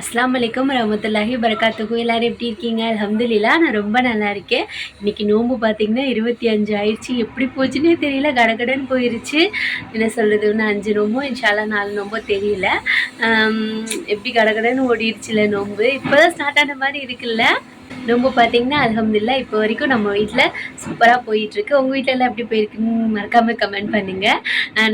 அஸ்லாம் வலைக்கம் ரஹமத்துல்லாஹி வரகாத்துக்கும் எல்லாரும் எப்படி இருக்கீங்க? அல்ஹம்துலில்லாஹ் நான் ரொம்ப நல்லா இருக்கேன். இன்னைக்கு நோம்பு பார்த்தீங்கன்னா இருபத்தி அஞ்சு ஆயிடுச்சு. எப்படி போச்சுன்னே தெரியல. கடகடன்னு போயிருச்சு. என்ன சொல்கிறது ஒன்று அஞ்சு நோம்போ இன்ஷாலா நாலு நோம்போ தெரியல. எப்படி கடகடன்னு ஓடிடுச்சுல நோம்பு. இப்போ தான் ஸ்டார்ட் ஆன மாதிரி இருக்குல்ல? ரொம்ப பார்த்தீங்கன்னா அலமதுல்லா இப்போ வரைக்கும் நம்ம வீட்டில் சூப்பராக போயிட்டுருக்கு. உங்கள் வீட்டிலலாம் எப்படி போயிருக்குன்னு மறக்காமல் கமெண்ட் பண்ணுங்கள்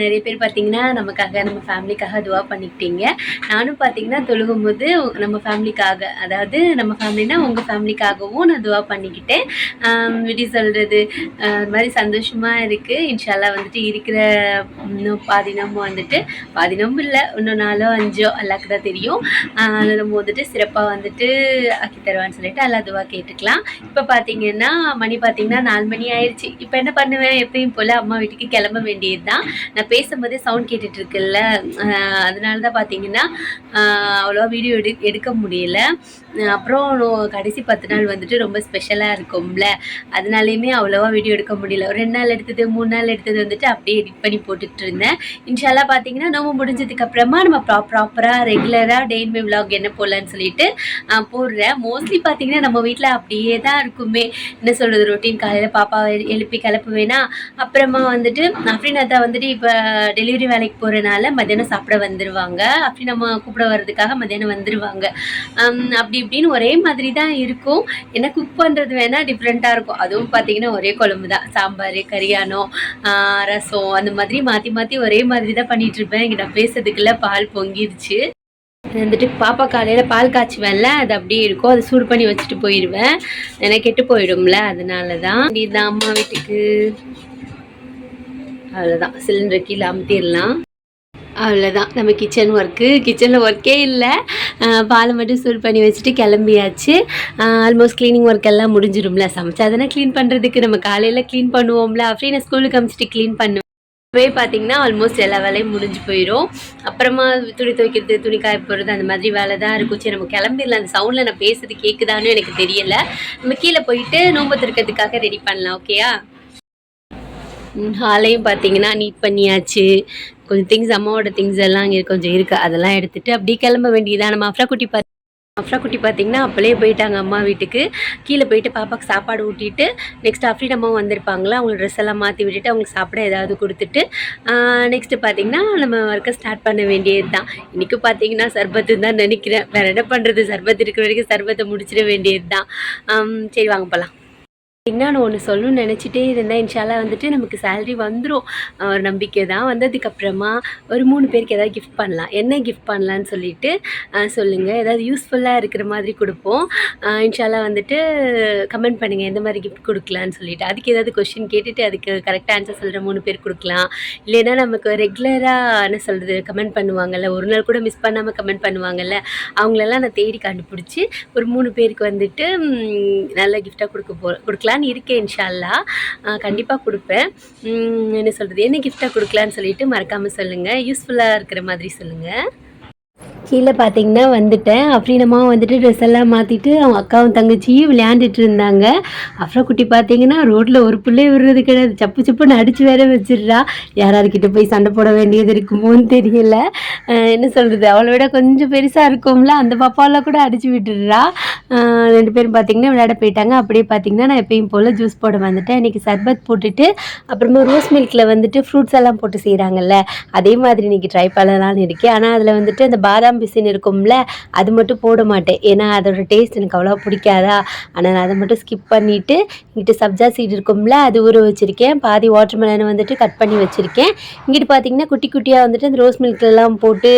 நிறைய பேர் பார்த்தீங்கன்னா நமக்காக நம்ம ஃபேமிலிக்காக துவா பண்ணிக்கிட்டீங்க. நானும் பார்த்தீங்கன்னா தொழுகும் போது நம்ம ஃபேமிலிக்காக அதாவது நம்ம ஃபேமிலினா உங்கள் ஃபேமிலிக்காகவும் நான் துவா பண்ணிக்கிட்டேன். எப்படி சொல்கிறது அது மாதிரி சந்தோஷமாக இருக்குது இன்ஷால்லா வந்துட்டு இருக்கிற இன்னும் பாதி வந்துட்டு பாதி இல்லை இன்னும் நாலோ அஞ்சோ அல்லாக்கு தான் தெரியும். நம்ம வந்துட்டு சிறப்பாக வந்துட்டு ஆக்கி தருவான்னு சொல்லிட்டு அல்லா துவா கேட்டுக்கலாம். இப்போ பார்த்தீங்கன்னா மணி பார்த்தீங்கன்னா நாலு மணி ஆயிடுச்சு இப்போ என்ன பண்ணுவேன்? எப்பயும் போல் அம்மா வீட்டுக்கு கிளம்ப வேண்டியது தான் நான் பேசும்போதே சவுண்ட் கேட்டுட்டு இருக்குல்ல. அதனால தான் பார்த்தீங்கன்னா அவ்வளோவா வீடியோ எடு எடுக்க முடியல. அப்புறம் கடைசி பத்து நாள் வந்துட்டு ரொம்ப ஸ்பெஷலாக இருக்கும்ல. அதனாலையுமே அவ்வளோவா வீடியோ எடுக்க முடியல. ஒரு ரெண்டு நாள் எடுத்தது மூணு நாள் எடுத்தது வந்துட்டு அப்படியே எடிட் பண்ணி போட்டுட்டு இருந்தேன். இன்ஷால்லா பார்த்தீங்கன்னா நோம்பு முடிஞ்சதுக்கு அப்புறமா நம்ம ப்ரா ப்ராப்பராக ரெகுலராக டெய்லி விலாக் என்ன போடலான்னு சொல்லிட்டு போடுறேன். மோஸ்ட்லி பார்த்தீங்கன்னா நம்ம வீட்டில் அப்படியே தான் இருக்குமே. என்ன சொல்கிறது ரொட்டீன் காலையில் பாப்பாவை எழுப்பி கிளப்புவேனா அப்புறமா வந்துட்டு அஃப்ரினாத்தா வந்துட்டு இப்போ டெலிவரி வேலைக்கு போகிறனால மத்தியானம் சாப்பிட வந்துடுவாங்க அப்படி நம்ம கூப்பிட வர்றதுக்காக மத்தியானம் வந்துடுவாங்க அப்படி அப்படி இப்படின்னு ஒரே மாதிரி தான் இருக்கும். என்ன குக் பண்ணுறது வேணால் டிஃப்ரெண்ட்டாக இருக்கும். அதுவும் பார்த்தீங்கன்னா ஒரே குழம்பு தான் சாம்பார் கரியானம் ரசம் அந்த மாதிரி மாற்றி மாற்றி ஒரே மாதிரி தான் பண்ணிகிட்ருப்பேன் இங்கே நான் பேசுறதுக்குள்ளே பால் பொங்கிடுச்சு வந்துட்டு பாப்பா காலையில் பால் காய்ச்சுவேன்ல அது அப்படியே இருக்கும். அதை சூடு பண்ணி வச்சுட்டு போயிடுவேன். எனக்கு கெட்டு போயிடும்ல அதனால தான் இதுதான் அம்மா வீட்டுக்கு. அவ்வளோதான் சிலிண்டர் கீழே அமுத்திடலாம் அவ்வளோதான் நம்ம கிச்சன் ஒர்க்கு கிச்சனில் ஒர்க்கே இல்லை. பாலை மட்டும் சூட் பண்ணி வச்சுட்டு கிளம்பியாச்சு. ஆல்மோஸ்ட் க்ளீனிங் ஒர்க் எல்லாம் முடிஞ்சிடும்ல. சமைச்சா தானே க்ளீன் பண்ணுறதுக்கு நம்ம காலையில் க்ளீன் பண்ணுவோம்ல. அப்படியே நான் ஸ்கூலுக்கு அமிச்சிட்டு க்ளீன் பண்ணுவேன். இப்போவே பார்த்தீங்கன்னா ஆல்மோஸ்ட் எல்லா வேலையும் முடிஞ்சு போயிடும் அப்புறமா துணி துவைக்கிறது துணி காய போடுறது அந்த மாதிரி வேலை தான் இருக்கும். சரி நம்ம கிளம்பிடலாம். அந்த சவுண்டில் நான் பேசுறது கேட்குதான்னு எனக்கு தெரியல. நம்ம கீழே போயிட்டு நோம்பு திறக்கிறதுக்காக ரெடி பண்ணலாம் ஓகேயா ஹாலையும் பார்த்தீங்கன்னா நீட் பண்ணியாச்சு. கொஞ்சம் திங்ஸ் அம்மாவோட திங்ஸ் எல்லாம் இங்கே கொஞ்சம் இருக்குது அதெல்லாம் எடுத்துகிட்டு அப்படியே கிளம்ப வேண்டியதான் நம்ம அஃப்ரா குட்டி பார்த்து அஃப்ரா குட்டி பார்த்தீங்கன்னா அப்போலே போயிட்டாங்க அம்மா வீட்டுக்கு. கீழே போயிட்டு பாப்பாக்கு சாப்பாடு ஊட்டிட்டு நெக்ஸ்ட் அஃப்ரீன் அம்மா வந்திருப்பாங்களா அவங்க ட்ரெஸ் எல்லாம் மாற்றி விட்டுட்டு அவங்களுக்கு சாப்பிட ஏதாவது கொடுத்துட்டு நெக்ஸ்ட்டு பார்த்தீங்கன்னா நம்ம ஒர்க்கை ஸ்டார்ட் பண்ண வேண்டியது தான் இன்றைக்கும் பார்த்தீங்கன்னா சர்பத்து தான் நினைக்கிறேன். வேறு என்ன பண்ணுறது சர்பத் இருக்கிற வரைக்கும் சர்பத்தை முடிச்சிட வேண்டியது தான் சரி வாங்க போகலாம் பார்த்தீங்கன்னா ஒன்று சொல்லணும்னு நினச்சிட்டே இருந்தேன். இன்ஷாலாக வந்துட்டு நமக்கு சேலரி வந்துடும் ஒரு நம்பிக்கை தான். வந்ததுக்கப்புறமா ஒரு மூணு பேருக்கு ஏதாவது கிஃப்ட் பண்ணலாம். என்ன கிஃப்ட் பண்ணலான்னு சொல்லிட்டு சொல்லுங்கள் ஏதாவது யூஸ்ஃபுல்லாக இருக்கிற மாதிரி கொடுப்போம். இன்ஷாலாக வந்துட்டு கமெண்ட் பண்ணுங்கள் எந்த மாதிரி கிஃப்ட் கொடுக்கலான்னு சொல்லிட்டு. அதுக்கு ஏதாவது கொஷின் கேட்டுட்டு அதுக்கு கரெக்டாக ஆன்சர் சொல்கிற மூணு பேர் கொடுக்கலாம். இல்லைன்னா நமக்கு ரெகுலராக என்ன சொல்கிறது கமெண்ட் பண்ணுவாங்கல்ல. ஒரு நாள் கூட மிஸ் பண்ணாமல் கமெண்ட் பண்ணுவாங்கல்ல. அவங்களெல்லாம் நான் தேடி கண்டுபிடிச்சி ஒரு மூணு பேருக்கு வந்துட்டு நல்ல கிஃப்டாக கொடுக்க போ கொடுக்கலான்னு இருக்கேன் இன்ஷால்லா கண்டிப்பாக கொடுப்பேன். என்ன சொல்கிறது என்ன கிஃப்டாக கொடுக்கலான்னு சொல்லிட்டு மறக்காமல் சொல்லுங்கள் யூஸ்ஃபுல்லாக இருக்கிற மாதிரி சொல்லுங்கள் கீழே பார்த்தீங்கன்னா வந்துட்டேன். அப்ரீனமாக வந்துட்டு ட்ரெஸ் எல்லாம் மாற்றிட்டு அவங்க அக்காவும் தங்கச்சியும் விளையாண்டுட்டு இருந்தாங்க. அப்புறம் குட்டி பார்த்தீங்கன்னா ரோட்டில் ஒரு பிள்ளை விடுறது கிடையாது. சப்பு சப்புன்னு அடிச்சு வேற வச்சிடுறா. யாராருக்கிட்ட போய் சண்டை போட வேண்டியது இருக்குமோன்னு தெரியல. என்ன சொல்கிறது அவளை விட கொஞ்சம் பெருசாக இருக்கும்ல. அந்த பாப்பாவில் கூட அடிச்சு விட்டுடுறா. ரெண்டு பேரும் பார்த்தீங்கன்னா விளையாட போயிட்டாங்க. அப்படியே பார்த்தீங்கன்னா நான் எப்பயும் போல் ஜூஸ் போட வந்துட்டேன். இன்றைக்கி சர்பத் போட்டுட்டு அப்புறமா ரோஸ் மில்கில் வந்துட்டு ஃப்ரூட்ஸ் எல்லாம் போட்டு செய்கிறாங்கல்ல அதே மாதிரி இன்றைக்கி ட்ரை பண்ணலான்னு இருக்கேன். ஆனால் அதில் வந்துட்டு அந்த பாதாம் பிசின் இருக்கும்ல அது மட்டும் போட மாட்டேன். ஏன்னா அதோட டேஸ்ட் எனக்கு அவ்வளோ பிடிக்காதா? ஆனால் நான் அதை மட்டும் ஸ்கிப் பண்ணிவிட்டு இங்கிட்டு சப்ஜா சீட் இருக்கும்ல அது ஊற வச்சுருக்கேன். பாதி வாட்டர் மெலனை வந்துட்டு கட் பண்ணி வச்சுருக்கேன். இங்கிட்டு பார்த்தீங்கன்னா குட்டி குட்டியாக வந்துட்டு அந்த ரோஸ் மில்க்லாம் போட்டு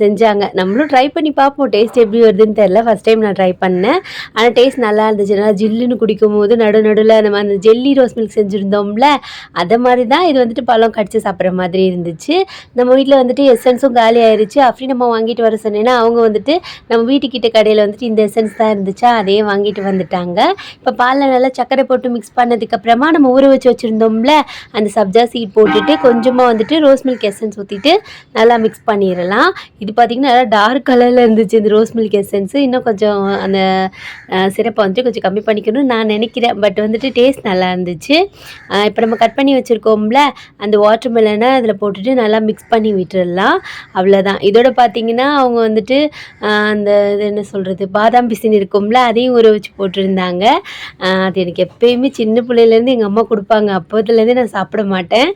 செஞ்சாங்க. நம்மளும் ட்ரை பண்ணி பார்ப்போம் டேஸ்ட் எப்படி வருதுன்னு தெரில ஃபஸ்ட் டைம் நான் ட்ரை பண்ணேன். ஆனால் டேஸ்ட் நல்லா இருந்துச்சு. நல்லா ஜில்லுன்னு குடிக்கும் போது நடு நடுவில் நம்ம அந்த ஜெல்லி ரோஸ் மில்க் செஞ்சுருந்தோம்ல அதை மாதிரி தான் இது வந்துட்டு பழம் கடிச்சு சாப்பிட்ற மாதிரி இருந்துச்சு. நம்ம வீட்டில் வந்துட்டு எசன்ஸும் காலி ஆயிருச்சு. அப்படி நம்ம வாங்கிட்டு வர சொன்னேன்னா அவங்க வந்துட்டு நம்ம வீட்டுக்கிட்ட கடையில் வந்துட்டு இந்த எசன்ஸ் தான் இருந்துச்சா அதையே வாங்கிட்டு வந்துட்டாங்க. இப்போ பாலில் நல்லா சர்க்கரை போட்டு மிக்ஸ் பண்ணதுக்கப்புறமா நம்ம ஊற வச்சு வச்சுருந்தோம்ல அந்த சப்ஜா சீட் போட்டுட்டு கொஞ்சமாக வந்துட்டு ரோஸ் மில்க் எசன்ஸ் ஊற்றிட்டு நல்லா மிக்ஸ் பண்ணிடலாம் இது பார்த்திங்கன்னா நல்லா டார்க் கலரில் இருந்துச்சு இந்த ரோஸ் மில்க் எசன்ஸ் இன்னும் கொஞ்சம் அந்த சிறப்பை வந்துட்டு கொஞ்சம் கம்மி பண்ணிக்கணும்னு நான் நினைக்கிறேன். பட் வந்துட்டு டேஸ்ட் நல்லா இருந்துச்சு. இப்போ நம்ம கட் பண்ணி வச்சுருக்கோம்ல அந்த வாட்டர் மெலனை அதில் போட்டுட்டு நல்லா மிக்ஸ் பண்ணி விட்டுறலாம் அவ்வளோதான் இதோட பார்த்தி பார்த்தீங்கன்னா அவங்க வந்துட்டு அந்த இது என்ன சொல்கிறது பாதாம் பிசின் இருக்கும்ல அதையும் ஊற வச்சு போட்டிருந்தாங்க. அது எனக்கு எப்பயுமே சின்ன பிள்ளையிலேருந்து எங்கள் அம்மா கொடுப்பாங்க. அப்போதுலேருந்தே நான் சாப்பிட மாட்டேன்.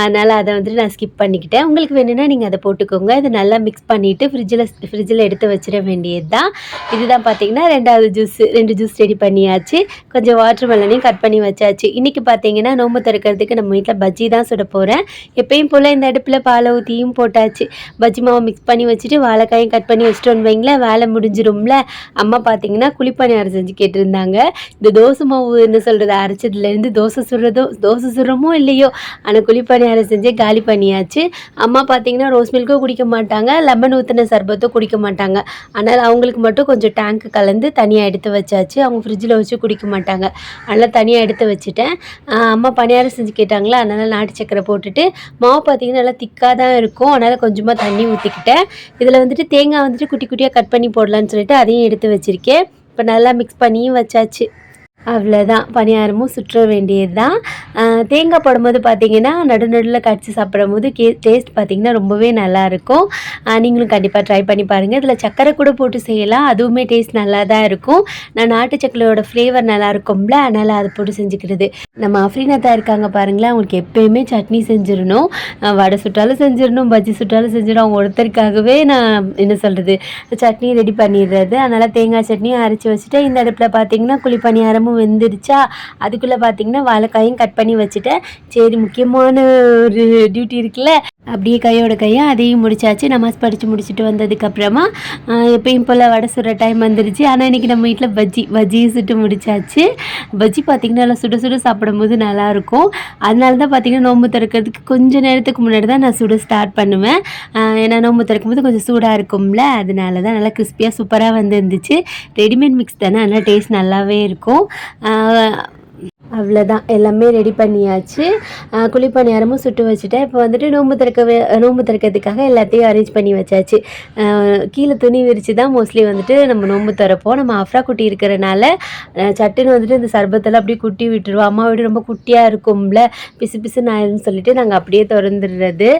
அதனால் அதை வந்துட்டு நான் ஸ்கிப் பண்ணிக்கிட்டேன். உங்களுக்கு வேணும்னா நீங்கள் அதை போட்டுக்கோங்க. இதை நல்லா மிக்ஸ் பண்ணிவிட்டு ஃப்ரிட்ஜில் ஃப்ரிட்ஜில் எடுத்து வச்சிட வேண்டியது தான் இதுதான் பார்த்தீங்கன்னா ரெண்டாவது ஜூஸ் ரெண்டு ஜூஸ் ரெடி பண்ணியாச்சு. கொஞ்சம் வாட்டர் மெலனையும் கட் பண்ணி வச்சாச்சு. இன்றைக்கி பார்த்தீங்கன்னா நோம்பு திறக்கிறதுக்கு நம்ம வீட்டில் பஜ்ஜி தான் சுட போகிறேன் எப்பயும் போல் இந்த அடுப்பில் பாலை ஊற்றியும் போட்டாச்சு. பஜ்ஜி மாவை மிக்ஸ் பண்ணி வச்சுட்டு வாழைக்காயும் கட் பண்ணி வச்சுட்டோன்னு வைங்களேன். வேலை முடிஞ்சிரும்ல. அம்மா பார்த்தீங்கன்னா குழிப்பணியாரம் செஞ்சு கேட்டிருந்தாங்க. இந்த தோசை மாவு என்ன சொல்கிறது அரைச்சதுலேருந்து தோசை சுடுறதோ தோசை சுடுறமோ இல்லையோ ஆனால் குழிப்பணியாரம் செஞ்சு காலி பண்ணியாச்சு. அம்மா பார்த்தீங்கன்னா ரோஸ் மில்க்கும் குடிக்க மாட்டாங்க லெமன் ஊற்றின சர்பத்தும் குடிக்க மாட்டாங்க. ஆனால் அவங்களுக்கு மட்டும் கொஞ்சம் டேங்க் கலந்து தனியாக எடுத்து வச்சாச்சு. அவங்க ஃப்ரிட்ஜில் வச்சு குடிக்க மாட்டாங்க. அதனால் தனியாக எடுத்து வச்சுட்டேன். அம்மா பணியாரம் செஞ்சு கேட்டாங்களா? அதனால் நாட்டு சக்கரை போட்டுட்டு மாவு பார்த்தீங்கன்னா நல்லா திக்காக தான் இருக்கும். அதனால் கொஞ்சமாக தண்ணி ஊற்றிக்கிட்டேன் இதில் வந்துட்டு தேங்காய் வந்துட்டு குட்டி குட்டியாக கட் பண்ணி போடலான்னு சொல்லிட்டு அதையும் எடுத்து வச்சுருக்கேன். இப்போ நல்லா மிக்ஸ் பண்ணியும் வச்சாச்சு. அவ்வளோதான் பணியாரமும் சுற்ற வேண்டியது தான் தேங்காய் போடும்போது பார்த்தீங்கன்னா நடு நடுவில் கடிச்சு சாப்பிடும் போது கே டேஸ்ட் பார்த்தீங்கன்னா ரொம்பவே நல்லாயிருக்கும். நீங்களும் கண்டிப்பாக ட்ரை பண்ணி பாருங்கள் இதில் சக்கரை கூட போட்டு செய்யலாம். அதுவுமே டேஸ்ட் நல்லா தான் இருக்கும். நான் நாட்டு சக்கரையோட ஃப்ளேவர் நல்லா இருக்கும்ல அதனால் அதை போட்டு செஞ்சுக்கிறது. நம்ம அஃப்ரீனாத்தா இருக்காங்க பாருங்களேன். அவங்களுக்கு எப்பயுமே சட்னி செஞ்சிடணும். வடை சுட்டாலும் செஞ்சிடணும் பஜ்ஜி சுட்டாலும் செஞ்சிடணும். அவங்க ஒருத்தருக்காகவே நான் என்ன சொல்கிறது சட்னி ரெடி பண்ணிடுறது. அதனால் தேங்காய் சட்னியும் அரைச்சி வச்சுட்டு இந்த அடுப்பில் பார்த்தீங்கன்னா குழி பணியாரமும் வெந்துருச்சா அதுக்குள்ளே பார்த்தீங்கன்னா வாழைக்காயும் கட் பண்ணி வச்சுட்டேன். சரி முக்கியமான ஒரு டியூட்டி இருக்குல்ல அப்படியே கையோட கையை அதையும் முடிச்சாச்சு. நமாஸ் படித்து முடிச்சுட்டு வந்ததுக்கப்புறமா எப்பயும் போல் வடை சுடுற டைம் வந்துருச்சு. ஆனால் இன்றைக்கி நம்ம வீட்டில் பஜ்ஜி பஜ்ஜியும் சுட்டு முடிச்சாச்சு. பஜ்ஜி பார்த்திங்கன்னா நல்லா சுட சுட சாப்பிடும்போது நல்லாயிருக்கும். அதனால தான் பார்த்திங்கன்னா நோன்பு திறக்கிறதுக்கு கொஞ்சம் நேரத்துக்கு முன்னாடி தான் நான் சுட ஸ்டார்ட் பண்ணுவேன். ஏன்னா நோம்பு நோன்பு திறக்கும்போது கொஞ்சம் சூடாக இருக்கும்ல அதனால தான் நல்லா கிறிஸ்பியாக சூப்பராக வந்துருந்துச்சு. ரெடிமேட் மிக்ஸ் தானே நல்லா டேஸ்ட் நல்லாவே இருக்கும். அவ்வளோதான் எல்லாமே ரெடி பண்ணியாச்சு. ஆஹ் குழிப்பணியாரமும் சுட்டு வச்சுட்டேன். இப்போ வந்துட்டு நோம்பு திறக்க நோம்பு திறக்கிறதுக்காக எல்லாத்தையும் அரேஞ்ச் பண்ணி வச்சாச்சு. கீழே துணி விரித்து தான் மோஸ்ட்லி வந்துட்டு நம்ம நோம்பு திறப்போம். நம்ம அஃப்ரா குட்டி இருக்கிறனால சட்டுன்னு வந்துட்டு இந்த சர்பத்தெல்லாம் அப்படியே குட்டி விட்டுருவோம். அம்மா வீடு ரொம்ப குட்டியாக இருக்கும்ல. பிசு பிசுன்னு ஆயிரும்னு சொல்லிட்டு நாங்கள் அப்படியே திறந்துடுறது.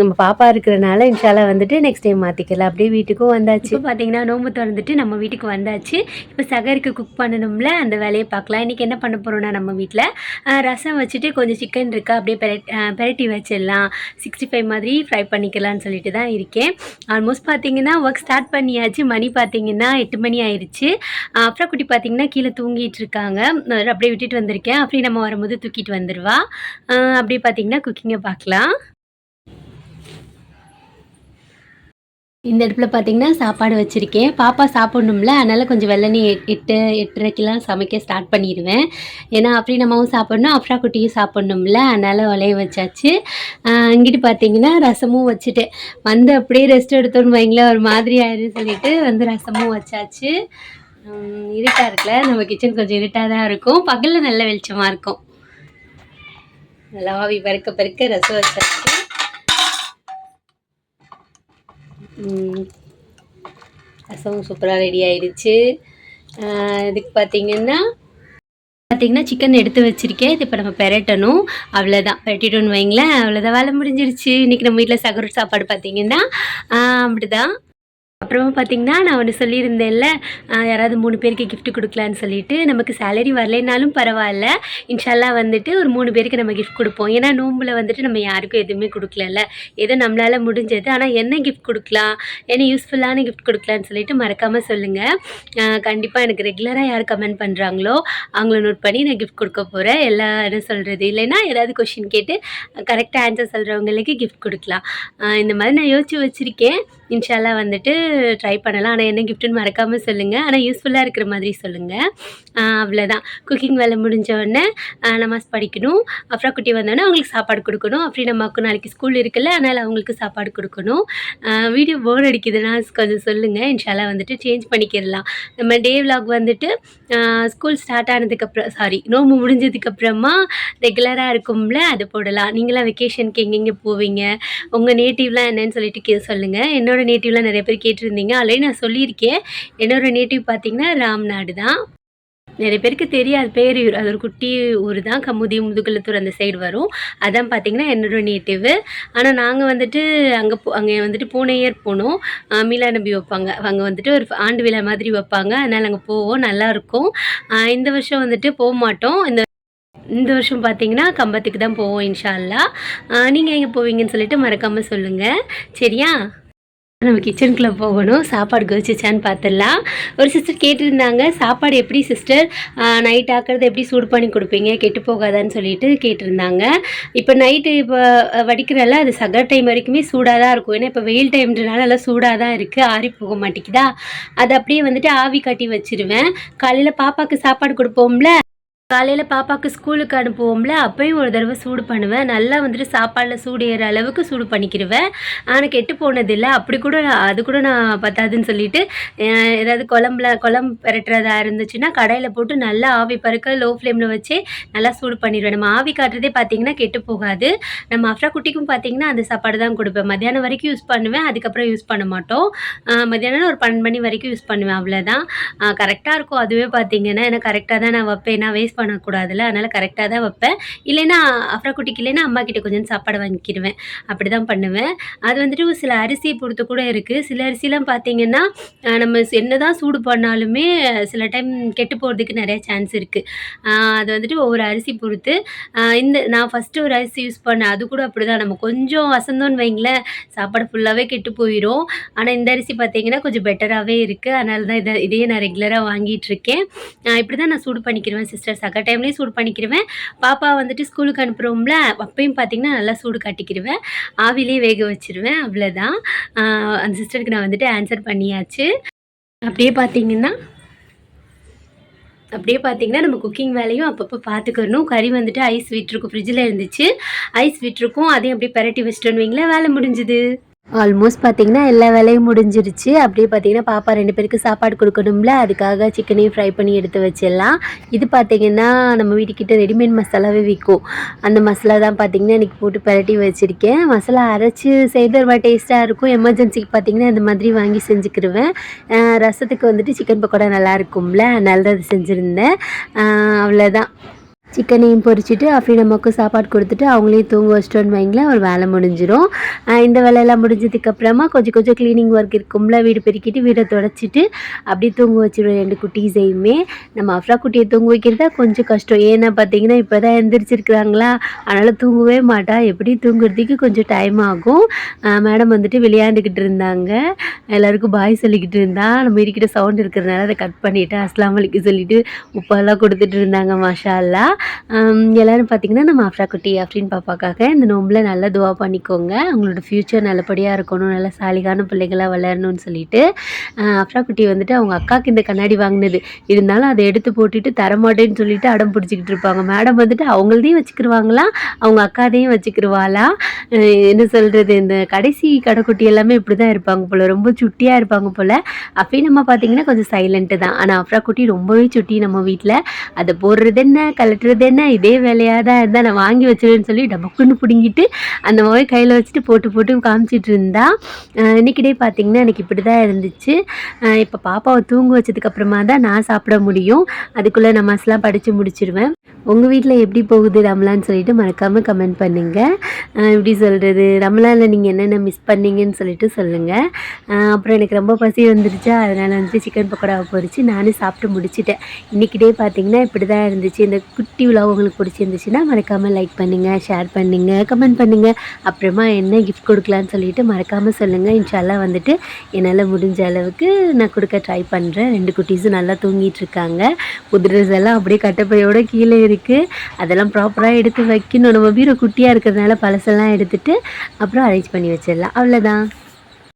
நம்ம பாப்பா இருக்கிறனால இன்ஷால்லா வந்துட்டு நெக்ஸ்ட் டைம் மாற்றிக்கலாம் அப்படியே வீட்டுக்கும் வந்தாச்சு. இப்போ பார்த்தீங்கன்னா நோம்பு திறந்துட்டு நம்ம வீட்டுக்கு வந்தாச்சு. இப்போ சகருக்கு குக் பண்ணணும்ல. அந்த வேலையை பார்க்கலாம். இன்றைக்கி என்ன பண்ண போகிறோம்னா நம்ம வீட்டில் ரசம் வச்சுட்டு கொஞ்சம் சிக்கன் இருக்கா அப்படியே பெரட் பெரட்டி வச்சிடலாம். சிக்ஸ்டி ஃபைவ் மாதிரி ஃப்ரை பண்ணிக்கலாம்னு சொல்லிட்டு தான் இருக்கேன். ஆல்மோஸ்ட் பார்த்தீங்கன்னா ஒர்க் ஸ்டார்ட் பண்ணியாச்சு. மணி பார்த்தீங்கன்னா எட்டு மணி ஆயிடுச்சு அப்புறம் குட்டி பார்த்தீங்கன்னா கீழே தூங்கிட்டு இருக்காங்க. அப்படியே விட்டுட்டு வந்திருக்கேன். அப்படியே நம்ம வரும்போது தூக்கிட்டு வந்துடுவா அப்படியே பார்த்தீங்கன்னா குக்கிங்கை பார்க்கலாம் இந்த அடுப்பில் பார்த்தீங்கன்னா சாப்பாடு வச்சுருக்கேன். பாப்பா சாப்பிட்ணும்ல அதனால் கொஞ்சம் வெள்ளனி எட்டு எட்டரைக்கெலாம் சமைக்க ஸ்டார்ட் பண்ணிடுவேன். ஏன்னா அப்படி நம்மவும் சாப்பிட்ணும் அப்ரா குட்டியும் சாப்பிட்ணும்ல அதனால் உலைய வச்சாச்சு. இங்கிட்டு பார்த்தீங்கன்னா ரசமும் வச்சுட்டேன். வந்து அப்படியே ரெஸ்ட் எடுத்தோன்னு வைங்களேன் ஒரு மாதிரி ஆயிடுன்னு சொல்லிட்டு வந்து ரசமும் வச்சாச்சு. இருட்டாக இருக்குல்ல நம்ம கிச்சன் கொஞ்சம் இருட்டாக தான் இருக்கும். பகலில் நல்ல வெளிச்சமாக இருக்கும். நல்லா ஆவி பறக்க பறக்க ரசம் வச்சாச்சு. ரசம் சூப்பராக ரெடி ஆயிடுச்சு. இதுக்கு பார்த்தீங்கன்னா பார்த்தீங்கன்னா சிக்கன் எடுத்து வச்சுருக்கேன். இது இப்போ நம்ம பெரட்டணும். அவ்வளோதான் பெரட்டிட்டோன்னு வைங்களேன். அவ்வளோதான் வேலை முடிஞ்சிருச்சு. இன்றைக்கி நம்ம வீட்டில் சகரு சாப்பாடு பார்த்தீங்கன்னா அப்படிதான். அப்புறமா பார்த்தீங்கன்னா நான் ஒன்று சொல்லியிருந்தேன்ல யாராவது மூணு பேருக்கு கிஃப்ட் கொடுக்கலான்னு சொல்லிட்டு நமக்கு சேலரி வரலைனாலும் பரவாயில்ல. இன்ஷால்லா வந்துட்டு ஒரு மூணு பேருக்கு நம்ம கிஃப்ட் கொடுப்போம். ஏன்னா நோம்பில் வந்துட்டு நம்ம யாருக்கும் எதுவுமே கொடுக்கலல்ல. ஏதோ நம்மளால் முடிஞ்சது. ஆனால் என்ன கிஃப்ட் கொடுக்கலாம்? என்ன யூஸ்ஃபுல்லான கிஃப்ட் கொடுக்கலான்னு சொல்லிட்டு மறக்காமல் சொல்லுங்கள் கண்டிப்பாக எனக்கு ரெகுலராக யார் கமெண்ட் பண்ணுறாங்களோ அவங்கள நோட் பண்ணி நான் கிஃப்ட் கொடுக்க போகிறேன் எல்லா சொல்கிறது இல்லைன்னா ஏதாவது கொஷின் கேட்டு கரெக்டாக ஆன்சர் சொல்கிறவங்களுக்கு கிஃப்ட் கொடுக்கலாம். இந்த மாதிரி நான் யோசிச்சு வச்சுருக்கேன். இன்ஷால்லாம் வந்துட்டு ட்ரை பண்ணலாம். ஆனால் என்ன கிஃப்ட்டுன்னு மறக்காமல் சொல்லுங்கள் ஆனால் யூஸ்ஃபுல்லாக இருக்கிற மாதிரி சொல்லுங்கள் அவ்வளோதான் குக்கிங் வேலை முடிஞ்ச உடனே நமாஸ் படிக்கணும். அப்புறம் குட்டி வந்தோடனே அவங்களுக்கு சாப்பாடு கொடுக்கணும். அப்படி நமக்கு நாளைக்கு ஸ்கூல் இருக்குல்ல அதனால் அவங்களுக்கு சாப்பாடு கொடுக்கணும். வீடியோ போர் அடிக்குதுன்னா கொஞ்சம் சொல்லுங்கள் இன்ஷால்லாம் வந்துட்டு சேஞ்ச் பண்ணிக்கிடலாம். நம்ம டே விலாக் வந்துட்டு ஸ்கூல் ஸ்டார்ட் ஆனதுக்கப்புறம் சாரி நோம்பு முடிஞ்சதுக்கப்புறமா ரெகுலராக இருக்கும்ல அது போடலாம். நீங்களாம் வெக்கேஷனுக்கு எங்கெங்கே போவீங்க? உங்கள் நேட்டிவ்லாம் என்னன்னு சொல்லிட்டு கே சொல்லுங்கள் என்னோட நேட்டிவ்லாம் நிறைய பேர் கேட்டிருந்தீங்க. ஆல்ரெடி நான் சொல்லியிருக்கேன். என்னோட நேட்டிவ் பார்த்தீங்கன்னா ராம்நாடு தான். நிறைய பேருக்கு தெரியாது. பேரையூர் அது ஒரு குட்டி ஊர் தான். கமுதி முதுகுளத்தூர் அந்த சைடு வரும். அதான் பார்த்தீங்கன்னா என்னோடய நேட்டிவ் ஆனால் நாங்கள் வந்துட்டு அங்கே போ அங்கே வந்துட்டு பூனையர் போனோம். மீலா நம்பி வைப்பாங்க. அங்கே வந்துட்டு ஒரு ஆண்டு விழா மாதிரி வைப்பாங்க. அதனால் அங்கே போவோம். நல்லாயிருக்கும் இந்த வருஷம் வந்துட்டு போக மாட்டோம். இந்த இந்த வருஷம் பார்த்தீங்கன்னா கம்பத்துக்கு தான் போவோம் இன்ஷால்லா. நீங்கள் எங்கே போவீங்கன்னு சொல்லிட்டு மறக்காமல் சொல்லுங்கள் சரியா? நம்ம கிச்சனுக்குள்ளே போகணும். சாப்பாடு கொதிச்சிச்சான்னு பார்த்துடலாம் ஒரு சிஸ்டர் கேட்டிருந்தாங்க சாப்பாடு எப்படி சிஸ்டர் நைட் ஆக்கிறது எப்படி சூடு பண்ணி கொடுப்பீங்க? கெட்டு போகாதான்னு சொல்லிட்டு கேட்டிருந்தாங்க. இப்போ நைட்டு இப்போ வடிக்கிறல அது சகர் டைம் வரைக்குமே சூடாக தான் இருக்கும். ஏன்னா இப்போ வெயில் டைம்ன்றனால எல்லாம் சூடாக தான் இருக்குது ஆறி போக மாட்டேங்குதா? அதை அப்படியே வந்துட்டு ஆவி காட்டி வச்சிருவேன். காலையில் பாப்பாவுக்கு சாப்பாடு கொடுப்போம்ல? காலையில் பாப்பாவுக்கு ஸ்கூலுக்கு அனுப்புவோம்ல அப்பயும் ஒரு தடவை சூடு பண்ணுவேன். நல்லா வந்துட்டு சாப்பாடில் சூடு ஏற அளவுக்கு சூடு பண்ணிக்கிடுவேன் ஆனால் கெட்டு போனதில்லை. அப்படி கூட நான் அது கூட நான் பத்தாதுன்னு சொல்லிட்டு ஏதாவது குழம்புல குழம்பு பெரட்டுறதா இருந்துச்சுன்னா கடையில் போட்டு நல்லா ஆவி பறக்க லோ ஃப்ளேமில் வச்சு நல்லா சூடு பண்ணிடுவேன் நம்ம ஆவி காட்டுறதே பார்த்தீங்கன்னா கெட்டு போகாது. நம்ம அஃப்ரா குட்டிக்கும் பார்த்தீங்கன்னா அந்த சாப்பாடு தான் கொடுப்பேன். மத்தியானம் வரைக்கும் யூஸ் பண்ணுவேன். அதுக்கப்புறம் யூஸ் பண்ண மாட்டோம். மத்தியானம் ஒரு பன்னெண்டு மணி வரைக்கும் யூஸ் பண்ணுவேன். அவ்வளோதான் கரெக்டாக இருக்கும். அதுவே பார்த்தீங்கன்னா ஏன்னா கரெக்டாக தான் நான் வைப்பேன். நான் வேஸ்ட் பண்ணக்கூடாதுல்ல. அதனால் கரெக்டாக தான் வைப்பேன். இல்லைன்னா அப்புறம் குட்டிக்கு இல்லைன்னா அம்மா கிட்ட கொஞ்சம் சாப்பாடு வாங்கிக்கிடுவேன் அப்படி தான் பண்ணுவேன். அது வந்துட்டு ஒரு சில அரிசியை பொறுத்து கூட இருக்குது சில அரிசிலாம் பார்த்தீங்கன்னா நம்ம என்ன தான் சூடு பண்ணாலுமே சில டைம் கெட்டு போகிறதுக்கு நிறைய சான்ஸ் இருக்குது அது வந்துட்டு ஒவ்வொரு அரிசி பொறுத்து. இந்த நான் ஃபஸ்ட்டு ஒரு அரிசி யூஸ் பண்ணேன். அது கூட அப்படி தான் நம்ம கொஞ்சம் வசந்தோன்னு வைங்களேன். சாப்பாடு ஃபுல்லாகவே கெட்டு போயிடும் ஆனால் இந்த அரிசி பார்த்தீங்கன்னா கொஞ்சம் பெட்டராகவே இருக்குது அதனால தான் இதை இதையே நான் ரெகுலராக வாங்கிட்டு இருக்கேன். இப்படி தான் நான் சூடு பண்ணிக்கிடுவேன் சிஸ்டர் சக்க டைம்லேயும் சூடு பண்ணிக்கிடுவேன் பாப்பா வந்துட்டு ஸ்கூலுக்கு அனுப்புகிறோம்ல அப்பயும் பார்த்தீங்கன்னா நல்லா சூடு காட்டிக்கிடுவேன் ஆவிலே வேக வச்சுருவேன் அவ்வளோதான் அந்த சிஸ்டருக்கு நான் வந்துட்டு ஆன்சர் பண்ணியாச்சு. அப்படியே பார்த்தீங்கன்னா அப்படியே பார்த்தீங்கன்னா நம்ம குக்கிங் வேலையும் அப்பப்போ பார்த்துக்கணும் கறி வந்துட்டு ஐஸ் விட்டுருக்கும் ஃப்ரிட்ஜில் இருந்துச்சு. ஐஸ் விட்டுருக்கும் அதையும் அப்படியே பரட்டி வச்சிட்டோன்னு வைங்களேன் வேலை முடிஞ்சுது. ஆல்மோஸ்ட் பார்த்தீங்கன்னா எல்லா வேலையும் முடிஞ்சிருச்சு. அப்படியே பார்த்தீங்கன்னா பாப்பா ரெண்டு பேருக்கு சாப்பாடு கொடுக்கணும்ல. அதுக்காக சிக்கனையும் ஃப்ரை பண்ணி எடுத்து வச்சிடலாம். இது பார்த்தீங்கன்னா நம்ம வீட்டுக்கிட்ட ரெடிமேட் மசாலாவே விற்கும். அந்த மசாலா தான் பார்த்தீங்கன்னா இன்றைக்கி போட்டு பரட்டி வச்சுருக்கேன். மசாலா அரைச்சி செய்து ரொம்ப டேஸ்ட்டாக இருக்கும். எமர்ஜென்சிக்கு பார்த்தீங்கன்னா இந்த மாதிரி வாங்கி செஞ்சுக்கிடுவேன் ரசத்துக்கு வந்துட்டு சிக்கன் பக்கோடா நல்லா இருக்கும்ல. அதனால தான் அது செஞ்சுருந்தேன். அவ்வளோதான் சிக்கனையும் பொரிச்சிட்டு நமக்கு சாப்பாடு கொடுத்துட்டு அவங்களையும் தூங்க வச்சிட்டோன்னு வைங்களேன் ஒரு வேலை முடிஞ்சிடும் இந்த வேலையெல்லாம் முடிஞ்சதுக்கப்புறமா கொஞ்சம் கொஞ்சம் க்ளீனிங் ஒர்க் இருக்கும்ல வீடு பெருக்கிட்டு வீடை தொடச்சிட்டு அப்படியே தூங்க வச்சுருவோம் ரெண்டு குட்டீஸையுமே. நம்ம அஃப்ரா குட்டியை தூங்க வைக்கிறதா கொஞ்சம் கஷ்டம். ஏன்னா பார்த்தீங்கன்னா இப்போ தான் எந்திரிச்சிருக்கிறாங்களா? அதனால் தூங்கவே மாட்டா. எப்படி தூங்குறதுக்கு கொஞ்சம் டைம் ஆகும். மேடம் வந்துட்டு விளையாண்டுக்கிட்டு இருந்தாங்க. எல்லாருக்கும் பாய் சொல்லிக்கிட்டு இருந்தா. நம்ம இருக்கிட்ட சவுண்ட் இருக்கிறதுனால அதை கட் பண்ணிவிட்டு அஸ்லாம் வலிக்கு சொல்லிட்டு உப்பெல்லாம் கொடுத்துட்டு இருந்தாங்க மாஷா எல்லாரும் பார்த்தீங்கன்னா நம்ம அஃப்ரா குட்டி அப்படின்னு பாப்பாக்காக இந்த நோம்பில் நல்லா துவா பண்ணிக்கோங்க. அவங்களோட ஃப்யூச்சர் நல்லபடியாக இருக்கணும் நல்ல சாலிகான பிள்ளைகளாக வளரணும்னு சொல்லிட்டு ஆஹ், அஃப்ரா குட்டி வந்துட்டு அவங்க அக்காவுக்கு இந்த கண்ணாடி வாங்கினது. இருந்தாலும் அதை எடுத்து போட்டுட்டு தரமாட்டேன்னு சொல்லிட்டு அடம் பிடிச்சிக்கிட்டு இருப்பாங்க. மேடம் வந்துட்டு அவங்களதையும் வச்சுக்கிருவாங்களா? அவங்க அக்காதையும் வச்சுக்கிருவாளா? என்ன சொல்கிறது இந்த கடைசி கடைக்குட்டி எல்லாமே இப்படி தான் இருப்பாங்க போல். ரொம்ப சுட்டியாக இருப்பாங்க போல். அப்பயும் நம்ம பார்த்தீங்கன்னா கொஞ்சம் சைலண்ட்டு தான். ஆனால் அஃப்ரா குட்டி ரொம்பவே சுட்டி நம்ம வீட்டில் அதை போடுறது என்ன கலட்டுறது என்ன? இதே வேலையாக தான் இருந்தால் நான் வாங்கி வச்சிருவேன்னு சொல்லி டபக்குன்னு பிடுங்கிட்டு அந்த மொபைல் கையில் வச்சுட்டு போட்டு போட்டு காமிச்சிட்டு இருந்தா அஹ் இன்னைக்கு டே பார்த்தீங்கன்னா எனக்கு இப்படி தான் இருந்துச்சு இப்போ பாப்பாவை தூங்க வச்சதுக்கப்புறமா தான் நான் சாப்பிட முடியும். அதுக்குள்ளே நான் மசாலாம் படித்து முடிச்சிருவேன். உங்கள் வீட்டில் எப்படி போகுது ரம்லான்னு சொல்லிட்டு மறக்காமல் கமெண்ட் பண்ணுங்கள் எப்படி சொல்கிறது ரமலானில் நீங்கள் என்னென்ன மிஸ் பண்ணீங்கன்னு சொல்லிட்டு சொல்லுங்கள் அப்புறம் எனக்கு ரொம்ப பசி வந்துருச்சா. அதனால் வந்துட்டு சிக்கன் பக்கோடாவை பொரிச்சு நானும் சாப்பிட்டு முடிச்சிட்டேன். இன்றைக்கி டே பார்த்தீங்கன்னா இப்படி தான் இருந்துச்சு. இந்த குட்டி விழாவை உங்களுக்கு பிடிச்சிருந்துச்சுன்னா மறக்காமல் லைக் பண்ணுங்கள் ஷேர் பண்ணுங்கள் கமெண்ட் பண்ணுங்கள் அப்புறமா என்ன கிஃப்ட் கொடுக்கலான்னு சொல்லிட்டு மறக்காமல் சொல்லுங்கள் இன்ஷால்லாம் வந்துட்டு என்னால் முடிஞ்ச அளவுக்கு நான் கொடுக்க ட்ரை பண்ணுறேன் ரெண்டு குட்டீஸும் நல்லா தூங்கிட்டு இருக்காங்க. புது ட்ரெஸ் எல்லாம் அப்படியே கட்டப்பையோட கீழே இருக்குது அதெல்லாம் ப்ராப்பராக எடுத்து வைக்கணும். நம்ம பீரோ குட்டியாக இருக்கிறதுனால பழசெல்லாம் எடுத்துகிட்டு அப்புறம் அரேஞ்ச் பண்ணி வச்சிடலாம். அவ்வளோதான்